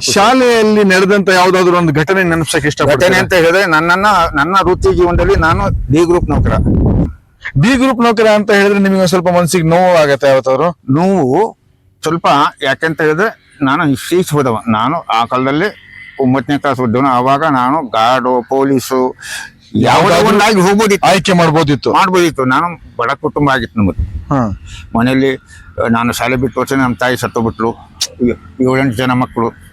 ಶಾಲೆಯಲ್ಲಿ ನಡೆದಂತ ಯಾವ್ದಾದ್ರು ಒಂದು ಘಟನೆ ನೆನಪಿಸಕ್ ಘಟನೆ ಇಷ್ಟಪಡ್ತೇನೆ ಅಂತ ಹೇಳಿದ್ರೆ ನನ್ನನ್ನ ನನ್ನ ವೃತ್ತಿ ಜೀವನದಲ್ಲಿ ನಾನು ಡಿ ಗ್ರೂಪ್ ನೌಕರ. ಡಿ ಗ್ರೂಪ್ ನೌಕರ ಅಂತ ಹೇಳಿದ್ರೆ ನಿಮಗೆ ಸ್ವಲ್ಪ ಮನಸ್ಸಿಗೆ ನೋವು ಆಗತ್ತೆ ಯಾವತ್ತಾದ್ರು? ನೋವು ಸ್ವಲ್ಪ ಯಾಕೆಂತ ಹೇಳಿದ್ರೆ ನಾನು ಇತ್ತೀಚೆ ಹೋದವ ನಾನು ಆ ಕಾಲದಲ್ಲಿ ಒಂಬತ್ತನೇ ಕ್ಲಾಸ್ ಓದಿದವನು. ಆವಾಗ ನಾನು ಗಾರ್ಡು ಪೊಲೀಸು ಯಾವುದೋ ಒಂದಾಗಿ ಹೋಗ್ಬೋದಿತ್ತು. ಆಯ್ಕೆ ಮಾಡ್ಬೋದಿತ್ತು. ಮಾಡ್ಬೋದಿತ್ತು. ನಾನು ಬಡ ಕುಟುಂಬ ಆಗಿತ್ತು ನಮ್ಮದು. ಹಾ. ಮನೆಯಲ್ಲಿ ನಾನು ಶಾಲೆ ಬಿಟ್ಟು ವರ್ಷ ನಮ್ಮ ತಾಯಿ ಸತ್ತು ಬಿಟ್ಲು ಏಳೆಂಟು ಜನ ಮಕ್ಕಳು.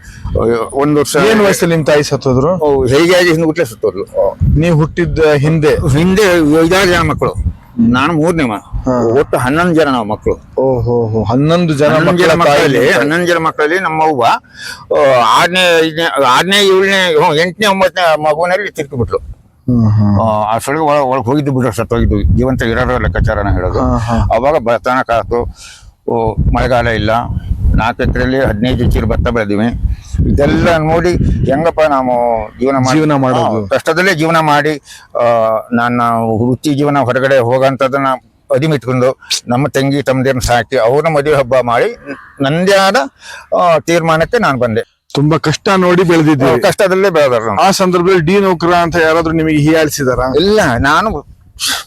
ಒಂದು ವರ್ಷ ಏನು ವಯಸ್ಸಲ್ಲಿ ನಿಮ್ ತಾಯಿ ಸತ್ತೋದ್ರು? ಹೇಗೆ ಆಗಿ ಹಿಂದೆ ಹುಟ್ಟಲೆ ಸತ್ತೋದ್ಲು ನೀವು ಹುಟ್ಟಿದ ಹಿಂದೆ? ಹಿಂದೆ ಐದಾರು ಜನ ಮಕ್ಕಳು. ನಾನು ಮೂರನೇ ಒಟ್ಟು ಹನ್ನೊಂದು ಜನ ನಾವು ಮಕ್ಕಳು. ಓಹೋ ಹನ್ನೊಂದು ಜನ ಮಕ್ಕಳ ಮಕ್ಕಳಲ್ಲಿ ಹನ್ನೊಂದು ಜನ ಮಕ್ಕಳಲ್ಲಿ ನಮ್ಮ ಅವ್ವ ಆ, ಆರನೇ ಐದನೇ ಆರನೇ ಏಳನೇ ಎಂಟನೇ ಒಂಬತ್ತನೇ ಮಗುವಿನಲ್ಲಿ ತಿರ್ಕಿ ಬಿಟ್ಲು ಹ್ಮ್ ಹ್ಮ್ ಅಷ್ಟೊಳಗೆ ಒಳ ಒಳಗೆ ಹೋಗಿದ್ದು ಬಿಟ್ರು ಸತ್ತೋಗಿದ್ದು. ಜೀವಂತ ಇರೋರ ಲೆಕ್ಕಾಚಾರನ ಹೇಳೋದು. ಅವಾಗ ಬರ್ತಾನ ಕಾತು ಮಳೆಗಾಲ ಇಲ್ಲ. ನಾಲ್ಕು ಎಕರೆಯಲ್ಲಿ ಹದಿನೈದು ಚೀರು ಭತ್ತ ಬೆಳೆದಿವಿ. ಇದೆಲ್ಲ ನೋಡಿ ಹೆಂಗಪ್ಪ ನಾವು ಜೀವನ ಮಾಡಿ ಜೀವನ ಮಾಡೋದು. ಕಷ್ಟದಲ್ಲೇ ಜೀವನ ಮಾಡಿ ನಾನು ನನ್ನ ವೃತ್ತಿ ಜೀವನ ಹೊರಗಡೆ ಹೋಗಂತದನ್ನ ಅದಿಮಿಟ್ಕೊಂಡು ನಮ್ಮ ತಂಗಿ ತಮ್ಮದೇನು ಸಾಕಿ ಅವ್ರನ್ನ ಮದುವೆ ಹಬ್ಬ ಮಾಡಿ ನಂದೇ ಆದ ತೀರ್ಮಾನಕ್ಕೆ ನಾನು ಬಂದೆ. ತುಂಬಾ ಕಷ್ಟ ನೋಡಿ ಬೆಳೆದಿದ್ದೆ ಕಷ್ಟದಲ್ಲೇ ಬೆಳೆದ್ರು ಆ ಸಂದರ್ಭದಲ್ಲಿ ಡಿ ನೌಕರ ಅಂತ ಯಾರಾದ್ರೂ ನಿಮಗೆ ಹೀಯಾಳಿಸಿದಾರ? ಇಲ್ಲ ನಾನು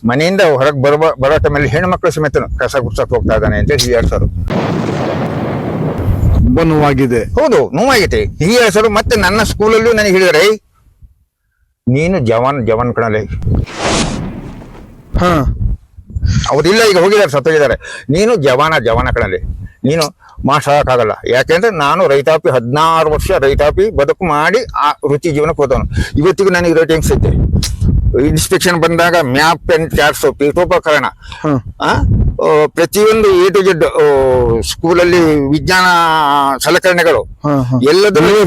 ಮನೆಯಿಂದ ಹೊರಗೆ ಬರುವ ಬರೋ ಟೈಮಲ್ಲಿ ಹೆಣ್ಮಕ್ಳು ಸಮೇತ ಕಸ ಗುಡ್ಸಕ್ ಹೋಗ್ತಾ ಇದ್ದಾನೆ ಅಂತ ಹೀಯಾಳ್ಸೋರು ನೋವಾಗಿದೆ. ಹೌದು ನೋವಾಗೈತೆ. ಹೆಸರು ಮತ್ತೆ ನನ್ನ ಸ್ಕೂಲಲ್ಲೂ ನನಗೆ ಹೇಳಿದಾರೆ "ಏಯ್, ನೀನು ಜವಾನ್ ಜವಾನ್ ಕಣಲೆ. ಹಾ. ಅವರಿಲ್ಲ ಈಗ ಹೋಗಿದ್ದಾರೆ ಸತ್ತೋಗಿದ್ದಾರೆ. ನೀನು ಜವಾನ ಜವಾನ ಕಣಲೆ. ನೀನು ಆಗಲ್ಲ. ಯಾಕೆಂದ್ರೆ ನಾನು ರೈತಾಪಿ ಹದಿನಾರು ವರ್ಷ ರೈತಾಪಿ ಬದುಕು ಮಾಡಿ ಆ ವೃತ್ತಿ ಜೀವನಕ್ಕೆ ಹೋದವನು. ಇವತ್ತಿಗೂ ನನಗೆ ರೇಟಿಂಗ್ ಐತೆ ಇನ್ಸ್ಪೆಕ್ಷನ್ ಬಂದಾಗ ಮ್ಯಾಪ್ ಅಂಡ್ ಚಾರ್ಟ್ಸು ಪೀಠೋಪಕರಣ ಪ್ರತಿಯೊಂದು ಎ ಟು ಜೆಡ್ ಸ್ಕೂಲಲ್ಲಿ ವಿಜ್ಞಾನ ಸಲಕರಣೆಗಳು ಎಲ್ಲದರಲ್ಲೂ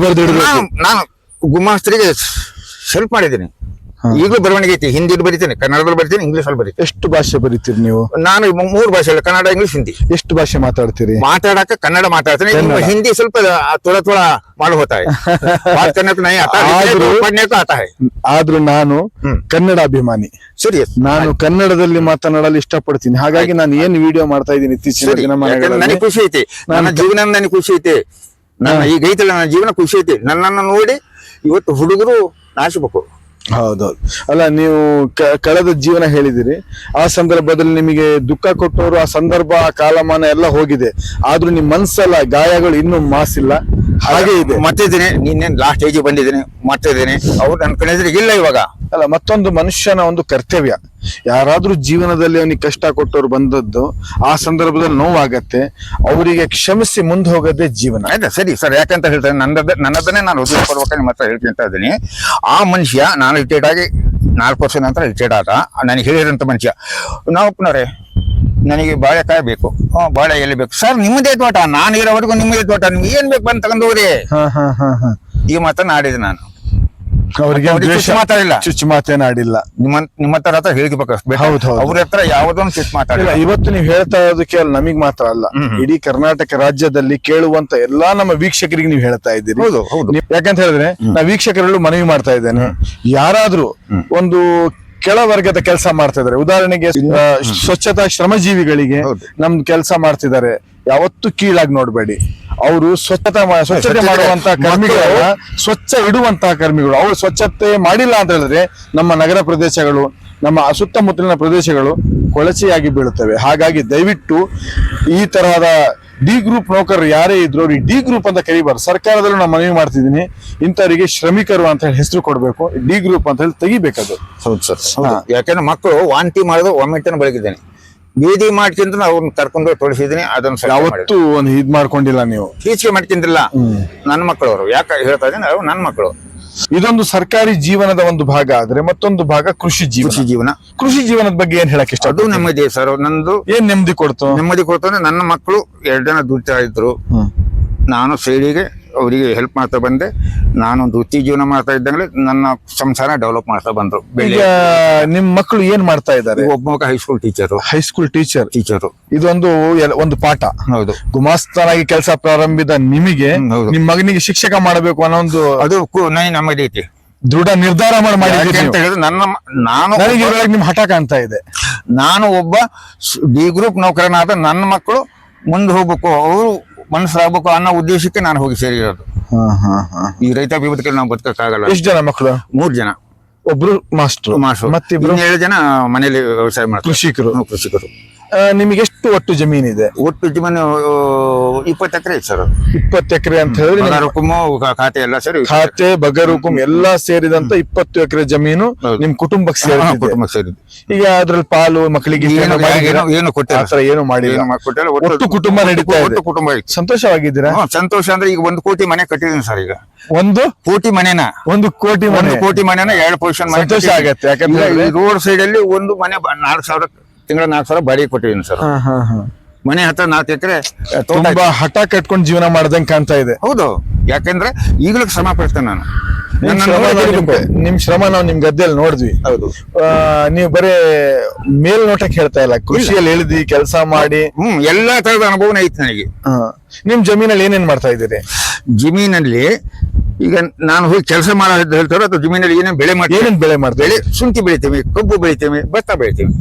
ನಾನು ಗುಮಾಸ್ತರಿಗೆ ಹೆಲ್ಪ್ ಮಾಡಿದ್ದೀನಿ. ಈಗಲೂ ಬರವಣಿಗೆ ಐತಿ. ಹಿಂದಿಲಿ ಬರಿತೇನೆ ಕನ್ನಡದಲ್ಲಿ ಬರಿತೇನೆ ಇಂಗ್ಲೀಷ್ ಅಲ್ಲಿ ಬರೀತೀನಿ. ಎಷ್ಟು ಭಾಷೆ ಬರೀತೀರಿ ನೀವು? ನಾನು ಮೂರು ಭಾಷೆ ಕನ್ನಡ ಇಂಗ್ಲಿಷ್ ಹಿಂದಿ. ಎಷ್ಟು ಭಾಷೆ ಮಾತಾಡ್ತೀರಿ? ಮಾತಾಡಕ ಕನ್ನಡ ಮಾತಾಡ್ತೀನಿ. ಹಿಂದಿ ಸ್ವಲ್ಪ ತೊಳ ತೊಳ ಮಾಡು ಹೋತಾ ಆದ್ರೂ ನಾನು ಕನ್ನಡ ಅಭಿಮಾನಿ. ಸರಿ ನಾನು ಕನ್ನಡದಲ್ಲಿ ಮಾತನಾಡಲು ಇಷ್ಟಪಡ್ತೀನಿ. ಹಾಗಾಗಿ ನಾನು ಏನ್ ವಿಡಿಯೋ ಮಾಡ್ತಾ ಇದ್ದೀನಿ ಇತ್ತೀಚಿನ ಖುಷಿ ಐತಿ. ನನ್ನ ಜೀವನ ನನಗೆ ಖುಷಿ ಐತಿ. ನನ್ನ ಈ ಗೈತಲ್ಲ ನನ್ನ ಜೀವನ ಖುಷಿ ಐತಿ. ನನ್ನನ್ನು ನೋಡಿ ಇವತ್ತು ಹುಡುಗರು ನಾಶಬೇಕು ಹೌದೌದು ಅಲ್ಲ ನೀವು ಕ- ಕಳೆದ ಜೀವನ ಹೇಳಿದಿರಿ. ಆ ಸಂದರ್ಭದಲ್ಲಿ ನಿಮಗೆ ದುಃಖ ಕೊಟ್ಟವರು ಆ ಸಂದರ್ಭ ಆ ಕಾಲಮಾನ ಎಲ್ಲ ಹೋಗಿದೆ. ಆದ್ರೂ ನಿಮ್ ಮನ್ಸಲ್ಲ ಗಾಯಗಳು ಇನ್ನೂ ಮಾಸಿಲ್ಲ. ಹಾಗೆ ಇದೆ. ಮತ್ತೆ ಇದ್ದೀನಿ ನಿನ್ನೆ ಲಾಸ್ಟ್ ಏಜ್ ಬಂದಿದ್ದೀನಿ. ಮತ್ತೆ ಇದ್ದೀನಿ ಅವ್ರು ನನ್ನ ಕಣಿದ್ರೆ ಇಲ್ಲ ಇವಾಗ. ಅಲ್ಲ ಮತ್ತೊಂದು ಮನುಷ್ಯನ ಒಂದು ಕರ್ತವ್ಯ. ಯಾರಾದ್ರೂ ಜೀವನದಲ್ಲಿ ಅವನಿಗೆ ಕಷ್ಟ ಕೊಟ್ಟವ್ರು ಬಂದದ್ದು ಆ ಸಂದರ್ಭದಲ್ಲಿ ನೋವಾಗತ್ತೆ ಅವರಿಗೆ ಕ್ಷಮಿಸಿ ಮುಂದೆ ಹೋಗೋದೇ ಜೀವನ. ಆಯ್ತಾ? ಸರಿ ಸರ್. ಯಾಕಂತ ಹೇಳ್ತಾರೆ ನನ್ನದ ನನ್ನದನ್ನೇ ನಾನು ಹೃದಯಪೂರ್ವಕ ನಿಮ್ಮ ಹತ್ರ ಅಂತ ಇದ್ದೀನಿ ಆ ಮನುಷ್ಯ ನಾನು ರಿಟೈರ್ಡ್ ಆಗಿ ನಾಲ್ಕು ವರ್ಷ ನಂತರ ರಿಟೈರ್ಡ್ ಆದ ನನಗೆ ಹೇಳಿದಂಥ ಮನುಷ್ಯ ನಾವು ಪುನರೇ ನನಗೆ ಬಾಳೆಕಾಯಿ ಬೇಕು. ಬಾಳೆ ಎಲ್ಲಿ ಬೇಕು. ಸರ್ ನಿಮ್ಮದೇ ತೋಟ ನಾನು ಇರೋವರೆಗೂ ನಿಮ್ಮದೇ ತೋಟ ನಿಮ್ಗೆ ಏನ್ ಬೇಕು? ಬಂದು ತಗೊಂಡು ಹೋಗ್ರಿ. ಹಾ ಹಾ ಹಾ ಹಾ. ಈ ಮಾತನ್ನ ಆಡಿದೆ ನಾನು. ಅವರಿಗೆ ದ್ವೇಷ ಮಾತಾಡಿಲ್ಲ. ಚುಚ್ಚು ಮಾತೇನಾಡಿಲ್ಲ. ನಿಮ್ಮ ನಿಮ್ಮ ಹತ್ರ ಹತ್ರ ಹೇಳ್ಬೇಕು ಹೌದು ಹೌದು. ಅವ್ರ ಹತ್ರ ಯಾವ್ದೊಂದು ಚುಚ್ಚು ಮಾತಾಡಿಲ್ಲ. ಇವತ್ತು ನೀವು ಹೇಳ್ತಾ ಇರೋದು ಕೇವಲ ನಮಗ್ ಮಾತ್ರ ಅಲ್ಲ. ಇಡೀ ಕರ್ನಾಟಕ ರಾಜ್ಯದಲ್ಲಿ ಕೇಳುವಂತ ಎಲ್ಲಾ ನಮ್ಮ ವೀಕ್ಷಕರಿಗೆ ನೀವು ಹೇಳ್ತಾ ಇದ್ದೀರಿ. ಹೌದು, ಹೌದು. ಯಾಕಂತ ಹೇಳಿದ್ರೆ ನಾ ವೀಕ್ಷಕರಲ್ಲೂ ಮನವಿ ಮಾಡ್ತಾ ಇದ್ದೇನೆ. ಯಾರಾದ್ರೂ ಒಂದು ಕೆಳವರ್ಗದ ಕೆಲಸ ಮಾಡ್ತಾ ಇದ್ದಾರೆ. ಉದಾಹರಣೆಗೆ ಸ್ವಚ್ಛತಾ ಶ್ರಮಜೀವಿಗಳಿಗೆ ನಮ್ ನಮ್ದು ಕೆಲಸ ಮಾಡ್ತಿದ್ದಾರೆ. ಯಾವತ್ತೂ ಕೀಳಾಗಿ ನೋಡಬೇಡಿ. ಅವರು ಸ್ವಚ್ಛತಾ ಸ್ವಚ್ಛತೆ ಸ್ವಚ್ಛತೆ ಮಾಡುವಂತ ಮತ್ತು- ಕರ್ಮಿಗಳನ್ನ ಸ್ವಚ್ಛ ಇಡುವಂತಹ ಕರ್ಮಿಗಳು. ಅವರು ಸ್ವಚ್ಛತೆ ಮಾಡಿಲ್ಲ ಅಂತ ಹೇಳಿದ್ರೆ ನಮ್ಮ ನಗರ ಪ್ರದೇಶಗಳು ನಮ್ಮ ಸುತ್ತಮುತ್ತಲಿನ ಪ್ರದೇಶಗಳು ಕೊಳಚೆಯಾಗಿ ಬೀಳುತ್ತವೆ. ಹಾಗಾಗಿ ದಯವಿಟ್ಟು ಈ ತರಹದ ಡಿ ಗ್ರೂಪ್ ನೌಕರರು ಯಾರೇ ಇದ್ರು ಅವ್ರಿಗೆ ಡಿ ಗ್ರೂಪ್ ಅಂತ ಕರಿಬಾರ್ದು. ಸರ್ಕಾರದಲ್ಲೂ ನಾನು ಮನವಿ ಮಾಡ್ತಿದ್ದೀನಿ ಇಂಥವರಿಗೆ ಶ್ರಮಿಕರು ಅಂತ ಹೇಳಿ ಹೆಸರು ಕೊಡಬೇಕು. ಡಿ ಗ್ರೂಪ್ ಅಂತ ಹೇಳಿ ತೆಗಿಬೇಕದು. ಹೌದು ಸರ್. ಯಾಕಂದ್ರೆ ಮಕ್ಕಳು ವಾಂತಿ ಮಾಡೋದು ಒಮ್ಮೆಟ್ಟನ್ನು ಬೆಳಗಿದ್ದೇನೆ ಬೀದಿ ಮಾಡ್ಕೊಂತ ಅವ್ರನ್ನ ಕರ್ಕೊಂಡು ತೊಳಸಿದ್ದೀನಿ ಅದನ್ನ ಯಾವತ್ತು ಒಂದು ಇದ್ ಮಾಡ್ಕೊಂಡಿಲ್ಲ ನೀವು. ಈಚೆಗೆ ಮಾಡ್ಕೊಂಡಿಲ್ಲ ನನ್ನ ಮಕ್ಕಳು ಅವರು ಯಾಕೆ ಹೇಳ್ತಾ ಇದ್ದೀನಿ ಅವ್ರು ನನ್ನ ಮಕ್ಕಳು ಇದೊಂದು ಸರ್ಕಾರಿ ಜೀವನದ ಒಂದು ಭಾಗ ಆದ್ರೆ ಮತ್ತೊಂದು ಭಾಗ ಕೃಷಿ ಜೀವನ. ಕೃಷಿ ಜೀವನ. ಕೃಷಿ ಜೀವನದ ಬಗ್ಗೆ ಏನ್ ಹೇಳಕ್ ಇಷ್ಟ ಅದು ನೆಮ್ಮದಿ ಸರ್ ನಂದು ಏನ್ ನೆಮ್ಮದಿ ಕೊಡ್ತು? ನೆಮ್ಮದಿ ಕೊಡ್ತಂದ್ರೆ ನನ್ನ ಮಕ್ಕಳು ಎರಡು ಜನ ದುಡಿತಾ ಇದ್ರು. ನಾನು ಸೈಡಿಗೆ ಅವರಿಗೆ ಹೆಲ್ಪ್ ಮಾಡ್ತಾ ಬಂದೆ. ನಾನು ಒಂದು ವೃತ್ತಿ ಜೀವನ ಮಾಡ್ತಾ ಇದ್ದಂಗೆ ನನ್ನ ಸಂಸಾರ ಡೆವಲಪ್ ಮಾಡ್ತಾ ಬಂದ್ರು ಈಗ ನಿಮ್ ಮಕ್ಕಳು ಏನ್ ಮಾಡ್ತಾ ಇದ್ದಾರೆ? ಒಬ್ಬ ಮಗ high school teacher high school teacher teacher ಇದೊಂದು ಎಲ್- ಒಂದು ಪಾಠ. ಹೌದು. ಗುಮಾಸ್ತನಾಗಿ ಕೆಲಸ ಪ್ರಾರಂಭಿದ ನಿಮಗೆ ಹೌದು. ನಿಮ್ ಮಗನಿಗೆ ಶಿಕ್ಷಕ ಮಾಡಬೇಕು ಅನ್ನೋ ಒಂದು ಅದು ಕು- ನೈ ನಮ್ಮದೇ ಐತಿ. ದೃಢ ನಿರ್ಧಾರ ಮಾಡಿ ಯಾಕೆ ಅಂತ. ಹೇಳಿದ್ರೆ ನನ್ನ ಮ- ನಾನು ನನಗೆ ಒಬ್ಬ- ಇದ್ರೊಳಗೆ ನಿಮ್ ಹಠ ಕಾಣ್ತಾ ಇದೆ. ನಾನು ಒಬ್ಬ ಡಿ ಗ್ರೂಪ್ ನೌಕರನಾದ ನನ್ನ ಮಕ್ಕಳು ಮುಂದೆ ಹೋಗ್ಬೇಕು. ಅವರು ಮನಸ್ಸಾಗಬೇಕು ಅನ್ನೋ ಉದ್ದೇಶಕ್ಕೆ ನಾನು ಹೋಗಿ ಸೇರಿರೋದು. ಈ ರೈತ ಬದುಕಲ್ಲಿ ನಾವು ಬದುಕಕ್ಕಾಗಲ್ಲ. ಎಷ್ಟು ಜನ ಮಕ್ಕಳು ಮೂರು ಜನ. ಒಬ್ರು ಮಾಸ್ಟರ್. ಮಾಸ್ಟರ್. ಮತ್ತಿಬ್ರು? ಏಳು ಜನ ಮನೇಲಿ ವ್ಯವಸಾಯ ಮಾಡ್ತಾರೆ. ಕೃಷಿಕರು. ಕೃಷಿಕರು. ನಿಮಗೆ ಎಷ್ಟು ಒಟ್ಟು ಜಮೀನಿದೆ ಒಟ್ಟು ಜಮೀನು ಇಪ್ಪತ್ತು ಎಕರೆ ಐತೆ ಸರ್ ಇಪ್ಪತ್ತು ಎಕರೆ ಅಂತ ಹೇಳಿದ್ರೆ ಬಗಾರಕ್ಕೂಮು ಖಾ- ಖಾತೆ ಎಲ್ಲ ಸರ್ ಖಾತೆ ಬಗರುಕುಂ ಎಲ್ಲಾ ಸೇರಿದಂತ ಇಪ್ಪತ್ತು ಎಕರೆ ಜಮೀನು. ನಿಮ್ ಕುಟುಂಬಕ್ಕೆ ಸೇರಿದೆ ಕುಟುಂಬ ಸೇರಿದೆ ಈಗ ಅದ್ರಲ್ಲಿ ಪಾಲು ಮಕ್ಕಳಿಗೆ ಏನು ಏನು ಮಾಡಿದ್ದೀರಾ? ಏನು- ಏನು ಕೊಟ್ಟಿಲ್ಲ. ಆ ಥರ ಏನು ಮಾಡಿಲ್ಲ? ಏನು ಒಟ್ಟು ಕುಟುಂಬ ನಡೀತಾ ಇದೆ. ಒಟ್ಟು ಕುಟುಂಬ ಐತೆ ಸಂತೋಷವಾಗಿದ್ದೀರಾ? ಸಂತೋಷ ಅಂದ್ರೆ ಈಗ ಒಂದು ಕೋಟಿ ಮನೆ ಕಟ್ಟಿದೀನಿ ಸರ್ ಈಗ. ಒಂದು? ಕೋಟಿ ಮನೆನ. ಒಂದು ಕೋಟಿ ಮನೆ. ಒಂದು ಕೋಟಿ ಮನೆನ ಎರಡು ಪೊಸಿಷನ್ ಸಂತೋಷ. ಆಗತ್ತೆ, ಯಾಕಂದ್ರೆ ರೋಡ್ ಸೈಡ್ ಅಲ್ಲಿ ಒಂದು ಮನೆ ಬ- ನಾಲ್ಕು ಸಾವಿರ ತಿಂಗಳ ನಾಲ್ಕು ಸಾವಿರ ಬಾಡಿಗೆ ಕೊಟ್ಟಿದ್ದೀನಿ ಸರ್. ಹಾ, ಹಾ, ಹಾ. ಮನೆ ಹತ್ರ ನಾಲ್ಕು ಎಕರೆ ತೋಟ ತುಂಬಾ ಹಠ ಕಟ್ಕೊಂಡು ಜೀವನ ಮಾಡ್ದಂಗ್ ಕಾಣ್ತಾ ಇದೆ. ಹೌದು. ಯಾಕಂದ್ರೆ ಈಗಲೂ ಶ್ರಮ ಪಡ್ತೇನೆ ನಾನು. ನಿಮ್ ಶ್ರಮ ನೋಡಿ ನಾವು ನಿಮ್- ಕಲಿಬೇಕು. ನಿಮ್ ಶ್ರಮ ನಾವು ನಿಮ್ ಗದ್ದೆಯಲ್ಲಿ ನೋಡಿದ್ವಿ. ಹೌದು. ಆ, ನೀವು ಬರೇ ಮೇಲ್ನೋಟಕ್ಕೆ ಹೇಳ್ತಾ ಇಲ್ಲ ಕೃಷಿಯಲ್ಲಿ ಇಳಿದಿ ಕೆಲಸ ಮಾಡಿ. ಹ್ಮ್ ಎಲ್ಲಾ ತರದ ಅನುಭವನ ಐತಿ ನನಗೆ. ಆ, ನಿಮ್ ಜಮೀನಲ್ಲಿ ಏನೇನ್ ಮಾಡ್ತಾ ಇದ್ದೀರಿ? ಜಮೀನಲ್ಲಿ ಈಗ ನಾನು ಹೋಗಿ ಕೆಲಸ ಮಾಡೋದು ಹೇಳ್ತಾರೋ ಅಥವಾ ಜಮೀನಲ್ಲಿ ಏನೇನು ಬೆಳೆ ಮಾಡ್ತೀವಿ ಏನೇನ್ ಬೆಳೆ ಮಾಡ್ತೀವಿ ಬೆಳೆ ಶುಂಠಿ ಬೆಳಿತೀವಿ ಕಬ್ಬು ಬೆಳಿತೀವಿ ಭತ್ತ ಬೆಳಿತೀವಿ.